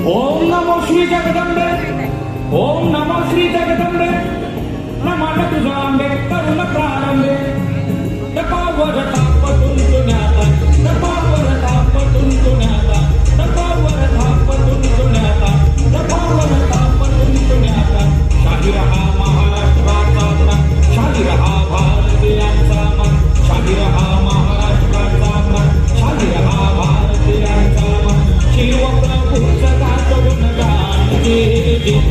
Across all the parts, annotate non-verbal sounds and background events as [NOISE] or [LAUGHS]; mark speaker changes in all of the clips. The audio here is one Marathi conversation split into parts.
Speaker 1: ओम नमो श्री जगदम्बे। ओम नमो श्री जगदम्बे। नमः तुझांबे करुण प्रारंभे तपावर तापतुन तुण्याता तपावर तापतुन तुण्याता तपावर तापतुन तुण्याता तपावर शाही रहा महाराष्ट्र भारताचा शाही रहा मन शाही रहा शाही रहा मन शिव प्रभूचा अगदम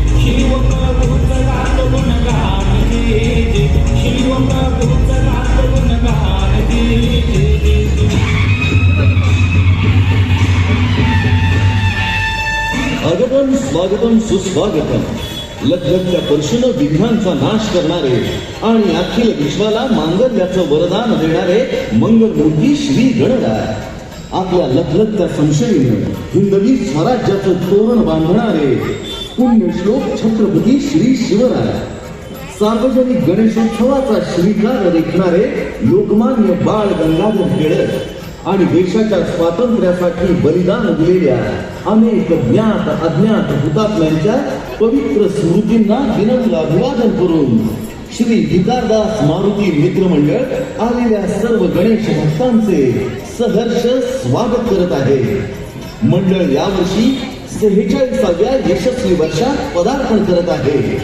Speaker 2: स्वागतम स्वागतम सुस्वागतम. लखलखच्या परशुनं विघ्नांचा नाश करणारे आणि अखिल विश्वाला मांगल्याचं वरदान देणारे मंगलमूर्ती श्री गणराय. आपल्या लखलखच्या संशयीनं हिंदवी स्वराज्याचं तोरण बांधणारे पुण्यश्लोक छत्रपती श्री शिवराय. सार्वजनिक गणेशोत्सवाचा श्रीकार रेखणारे लोकमान्य बाळ गंगाधर टिळक आणि देशाच्या स्वातंत्र्यासाठी बलिदान दिलेल्या अनेक ज्ञात अज्ञात हुतात्म्यांच्या पवित्र स्मृतींना विनम्र अभिवादन करून श्री भिकारदास मारुती मित्रमंडळ आलेल्या सर्व गणेश भक्तांचे सहर्ष स्वागत करत आहे. मंडळ यावर्षी सेहेचाळीसाव्या यशस्वी वर्षात पदार्पण करत आहे.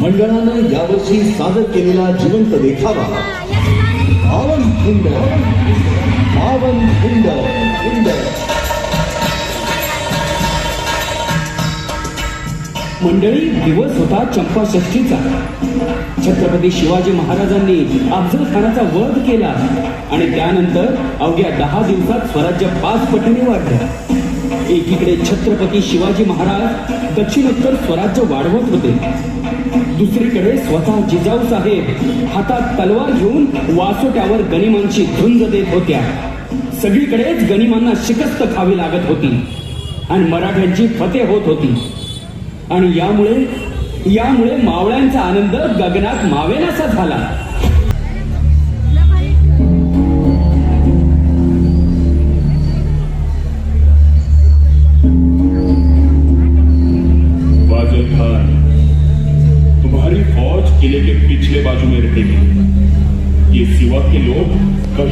Speaker 2: मंडळानं यावर्षी सादर केलेला जिवंत देखावा. पावन खिंड पावन खिंड खिंड
Speaker 1: मंडळी दिवस होता चंपा षष्टीचा छत्रपती शिवाजी महाराजांनी अफजल खानाचा वध केला आणि त्यानंतर अवघ्या दहा दिवसात स्वराज्य पाच पटीने वाढलं. एकीकडे छत्रपती शिवाजी महाराज दक्षिणोत्तर स्वराज्य वाढवत होते. दुसरीकडे स्वतः जिजाऊ साहेब हातात तलवार घेऊन वासोट्यावर गनिमांची धुंज देत होत्या. सगळीकडेच गनिमांना शिकस्त खावी लागत होती आणि मराठ्यांची फते होत होती. आणि यामुळे यामुळे मावळ्यांचा आनंद गगनात मावेनासा झाला.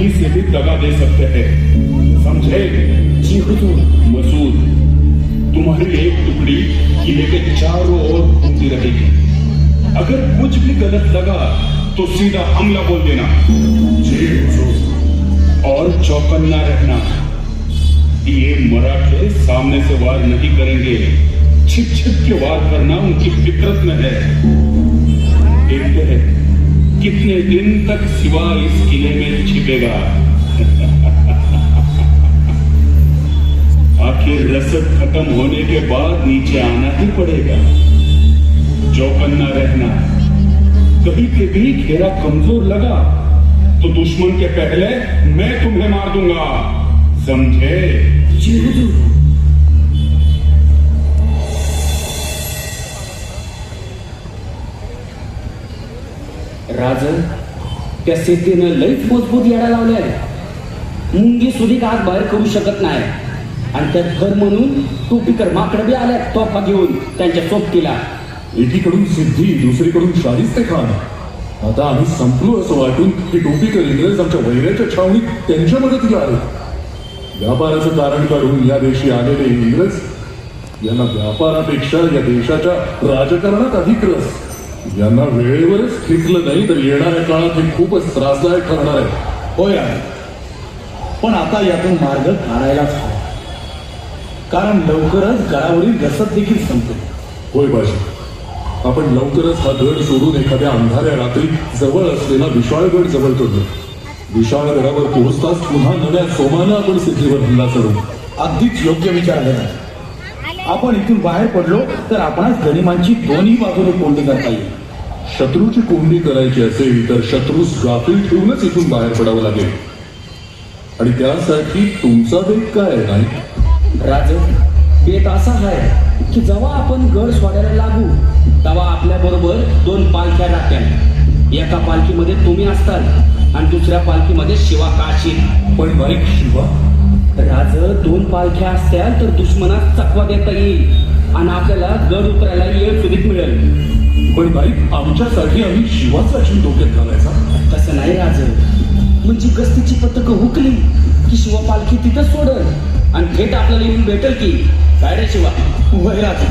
Speaker 3: कहीं से भी दगा दे सकते हैं। समझे?
Speaker 1: जी हुजूर।
Speaker 3: मसूद, तुम्हारी एक टुकड़ी किले के चारों ओर घूमती रहेगी। अगर कुछ भी गलत लगा तो सीधा हमला बोल देना। जी हुजूर। और चौकन्ना रहना। ये मराठे सामने से वार नहीं करेंगे। छिप छिप के वार करना उनकी फितरत में है हैं। कितने दिन तक सिवा इस किले में छिपेगा? [LAUGHS] आखिर रसद खत्म होने के बाद नीचे आना ही पड़ेगा। चौकन्ना रहना। कभी कभी घेरा कमज़ोर लगा तो दुश्मन के पहले मैं तुम्हें मार दूँगा। समझे?
Speaker 1: राजन त्या सिद्धीनं लईच मजबूत येडा लावल्या मुंगी सुधी आत बाहेर करू शकत नाही. आणि त्यात घर म्हणून टोपीकर माकडं बी आल्या तोफा घेऊन त्यांच्या सोबतीला.
Speaker 4: एकीकडून सिद्धी दुसरीकडून शाहिस्ते खान. आता आम्ही संपलो असं वाटून की टोपीकर इंग्रज आमच्या वैऱ्याच्या छावणीत त्यांच्या मदतीला आले. व्यापाराचं कारण काढून या देशी आलेले इंग्रज यांना व्यापारापेक्षा या देशाच्या राजकारणात अधिक रस. यांना वेळेवरच खेचलं नाही तर येणाऱ्या काळात हे खूपच त्रासदायक ठरणार आहे.
Speaker 5: होय आहे. पण आता यातून मार्ग काढायलाच हवा. कारण लवकरच गडावरील रसद देखील संपतो.
Speaker 4: होय बाजी. आपण लवकरच हा गड सोडून एखाद्या अंधाऱ्या रात्री जवळ असलेला विशाळगड जवळ करतो विशाळगडावर पोहोचताच पुन्हा नव्या सोमानं आपण सिद्धीवर हल्ला करू.
Speaker 5: अगदीच योग्य विचार आहे आपण इथून बाहेर पडलो तर आपणास गनिमांची दोन्ही बाजूने कोंडी करता येईल.
Speaker 4: शत्रूची कोंडी करायची असेल तर शत्रूस गाफील ठेवूनच इथून बाहेर पडावं लागेल. आणि त्यासाठी तुमचा बेत काय आहे, नाही?
Speaker 1: राज बेत असा आहे की जेव्हा आपण गड सोडायला लागू तेव्हा आपल्या बरोबर दोन पालख्या राहत्या. एका पालखीमध्ये तुम्ही असताल आणि दुसऱ्या पालखीमध्ये शिवा काशी
Speaker 4: पण नाईक शिवा?
Speaker 1: राज दोन पालख्या असत्याल तर दुश्मनास चकवा देता येईल आणि आपल्याला गड उतरायला येळ सुधीत मिळेल.
Speaker 4: पण बाई आमच्यासाठी आम्ही शिवाचा जीव डोक्यात घालायचा.
Speaker 1: तसं नाही राज. म्हणजे गस्तीची पथकं हुकली की शिवा पालखी तिथं सोडल आणि थेट आपल्याला येऊन भेटेल की काय रे शिवा
Speaker 5: वैराज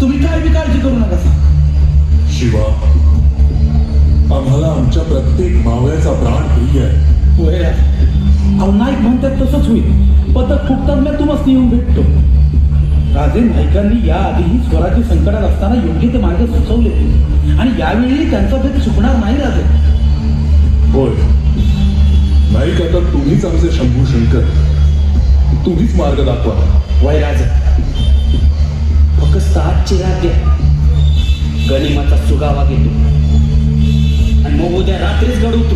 Speaker 5: तुम्ही काय बी काळजी करू नका.
Speaker 4: शिवा आम्हाला आमच्या प्रत्येक मावळ्याचा प्राण प्रिय आहे.
Speaker 5: वैराज अहो नाईक म्हणतात तसंच होईल. पथक फुकतात मी तुम्हाला येऊन भेटतो. राजे नाईकांनी याआधीही स्वराज्य संकटात असताना योग्य ते मार्ग सुचवले. आणि यावेळी त्यांचा भेद चुकणार नाही राजे.
Speaker 4: होय. नाही का तर तुम्हीच आमचे शंभू शंकर. तुम्हीच मार्ग दाखवा.
Speaker 1: वैराज फक्त आजची रात द्या. गनिमाचा सुगावा घेतो. आणि मग उद्या रात्रीच गड उतरू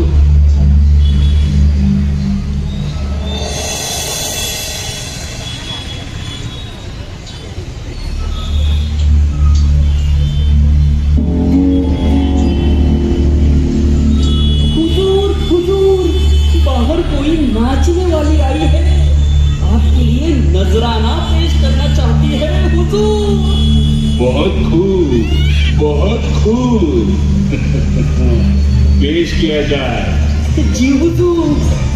Speaker 1: पेश
Speaker 3: किया जाए
Speaker 1: जी हुजूर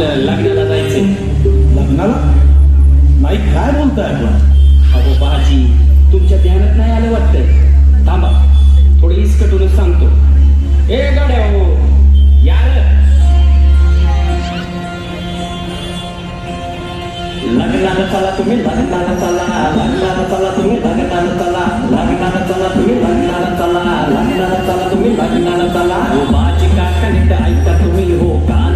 Speaker 1: आपल्या लग्नाला जायचे
Speaker 5: लग्नाला? नाही काय बोलताय आपण?
Speaker 1: अहो बाजी तुमच्या ध्यानात नाही आलं वाटतंय. थांबा थोडं इसकटूनच सांगतो. ए गाड्या हो. यार लग्नाला चला तुम्ही लग्नाला चला लग्नाला चला तुम्ही लग्नाला चला लग्नाला चला तुम्ही लग्नाला चला लग्नाला चला तुम्ही लग्नाला चला. हो बाजी काका नीट ऐका तुम्ही हो का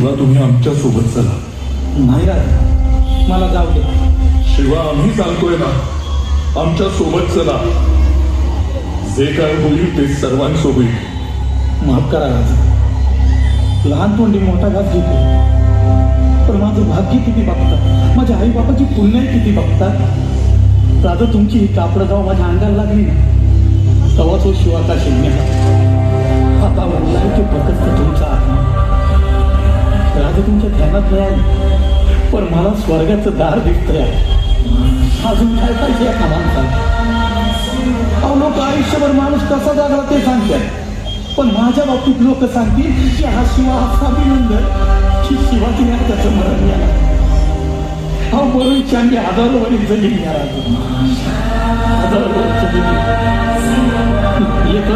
Speaker 4: शिवा तुम्ही आमच्यासोबत चला.
Speaker 5: नाही राजे मला जाऊ दे.
Speaker 4: शिवा आम्ही सांगतोय ना. आमच्यासोबत चला. जे काय होईल ते सर्वांसोबत.
Speaker 5: माफ करा राजे. लहान तोंडी मोठा घात घेतो. पण माझं भाग्य किती बघतात माझ्या आई बापाची पुण्याई किती बघतात राजा तुमची ही कापडं जेव्हा माझ्या अंगाला लागली ना. तेव्हा तो शिवाचा शिवण्याचा आता वडिलांचे फकस्त तुमचा आत्मा राजा तुमच्या ध्यानात नाही पण मला स्वर्गाचं दार दिसतंय. अजून काय पाहिजे या माणसाला अहो लोक आयुष्यभर माणूस कसा जागला ते सांगतात. पण माझ्या बाबतीत लोक सांगतील की हा शिवा असा अभिनंदन की शिवाजी त्याचं मरण मिळालं अहो मरून चांदी हजारो वरील जगली हजारो वर्ष जगली येतो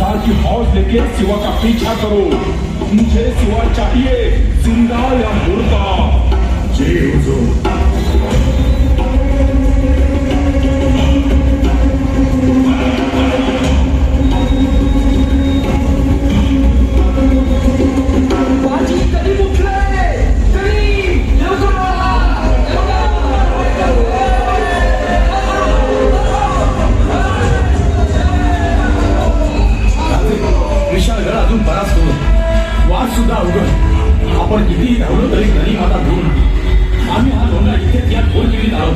Speaker 3: बाजार की हौस लेके सिवा का पीछा करो. मुझे सिवा चाहिए जिंदा या मुर्दा
Speaker 4: जी हुजूर.
Speaker 5: सुद्धा अवघड. आपण कितीही धावलो तरी घरी मला दूर आम्ही हा धोंडा इथे या खोल केली आहोत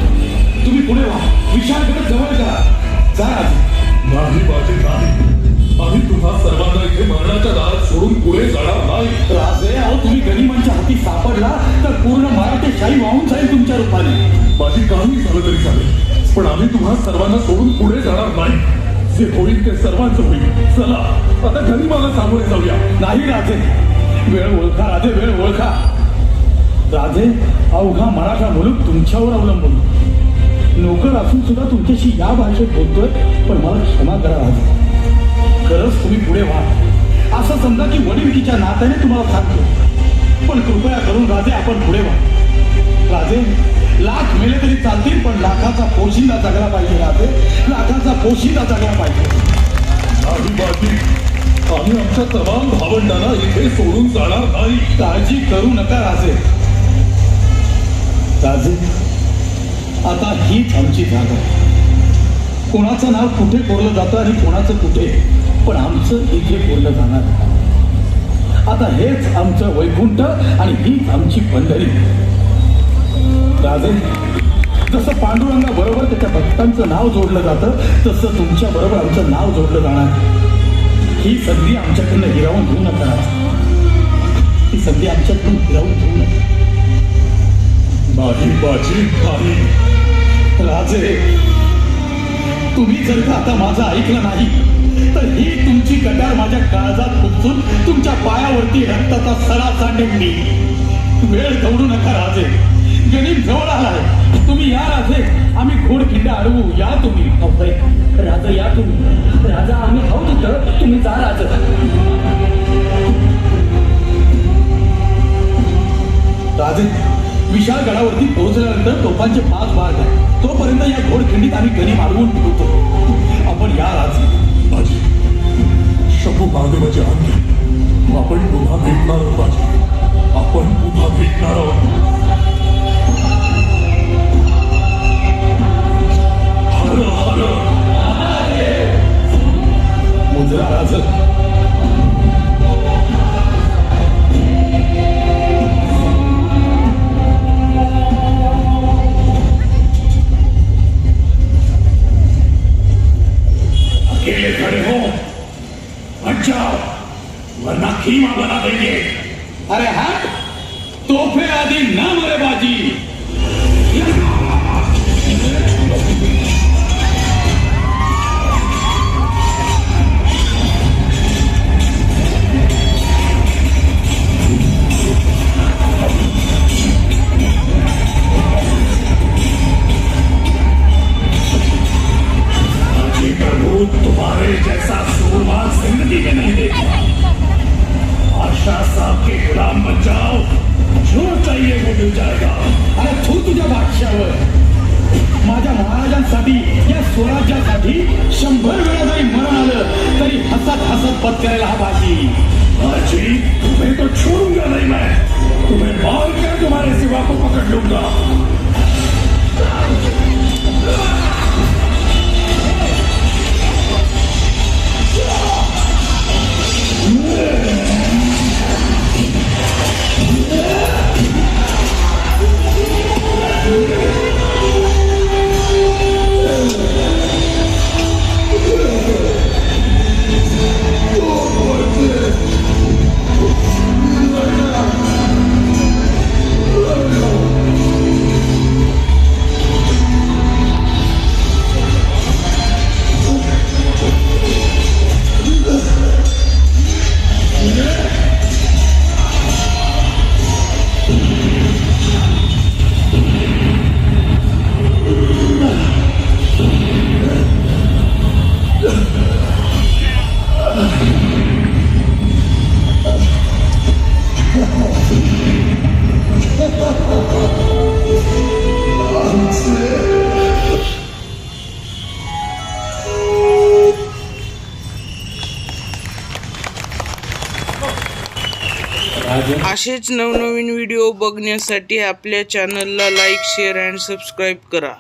Speaker 5: तुम्ही पुढे व्हा. गड जवळ करा जा राजे.
Speaker 4: नाही बाजी नाही. आम्ही तुम्हा सर्वांना इथे मरणाच्या दारात सोडून पुढे जाणार नाही.
Speaker 5: राजे अहो तुम्ही गनिमांच्या हाती सापडला तर पूर्ण मराठेशाही वाहून जाईल तुमच्या रूपाने.
Speaker 4: माझी काही झालं तरी चालेल. पण आम्ही तुम्हा सर्वांना सोडून पुढे जाणार नाही. जे होईल ते सर्वांचं होईल. चला आता घरी मला सामोरे जाऊया.
Speaker 5: नाही राजे. वेळ ओळखा राधे वेळ ओळखा. राजे अवघा मराठा मुलूक तुमच्यावर अवलंबून. नोकर असून सुद्धा तुमच्याशी या भाषेत बोलतोय पण मला क्षमा करा राधे. खरंच तुम्ही पुढे व्हा. असं समजा की वडीलकीच्या नात्याने तुम्हाला सांगतो पण कृपया करून राजे आपण पुढे व्हा. राजे लाख मेले तरी चालतील पण लाखाचा पोशिंदा जगला पाहिजे राजे लाखाचा पोशिंदा जगला पाहिजे.
Speaker 4: आमच्या तमाम भावंडांना इथे सोडून जाणार नाही.
Speaker 5: काळजी करू नका राजे. राजे आता हीच आमची जागा कोणाचं नाव कुठे कोरलं जातं आणि कोणाचं कुठे पण आमचं इथे कोरलं जाणार आता हेच आमचं वैकुंठ आणि हीच आमची पंढरी. राजे जसं पांडुरंगा बरोबर त्याच्या भक्तांचं नाव जोडलं जातं तसं तुमच्या बरोबर आमचं नाव जोडलं जाणार ही संधी आमच्याकडनं हिरावून घेऊ नका. ही संधी आमच्याकडून हिरावून घेऊ नका.
Speaker 4: नाही बाजी
Speaker 5: राजे तुम्ही जर का आता माझं ऐकलं नाही तर ही तुमची कटार माझ्या काळजात खुपसून तुमच्या पायावरती रक्ताचा सडा सांडेन मी. वेळ दौडू नका राजे. गणित जवळ आलाय. तुम्ही या राजे. आम्ही घोडखिंड अडवू. या तुम्ही.
Speaker 1: राजा या तुम्ही. राजा आम्ही आहोत इथं. तुम्ही जा राजा
Speaker 5: राजे विशाल गडावरती पोहोचल्यानंतर तोफांचे पाच भाग आहे तोपर्यंत या घोडखिंडीत आम्ही गणी मारवून ठेवतो आपण या राजे
Speaker 4: बाजी. शंभू महादेवाची आपण पुन्हा भेटणार आहोत बाजी. आपण पुन्हा भेटणार आहोत.
Speaker 3: अकेले खड़े हो. हट जाओ वरना खीमा बना देंगे.
Speaker 5: अरे हा? तोफे आधी ना शंभर वेळा जरी मरण आलं तरी हसत हसत पद करायला हा भाजी
Speaker 3: भाजी तुम्ही तो छोडूंगा नाही मैं तुम्हें मार कर तुम्हारे सिवा को पकड़ लूंगा
Speaker 1: Yeah.
Speaker 6: असेच नवनवीन व्हिडिओ बघण्यासाठी आपल्या चॅनलला लाईक शेअर अँड सबस्क्राईब करा.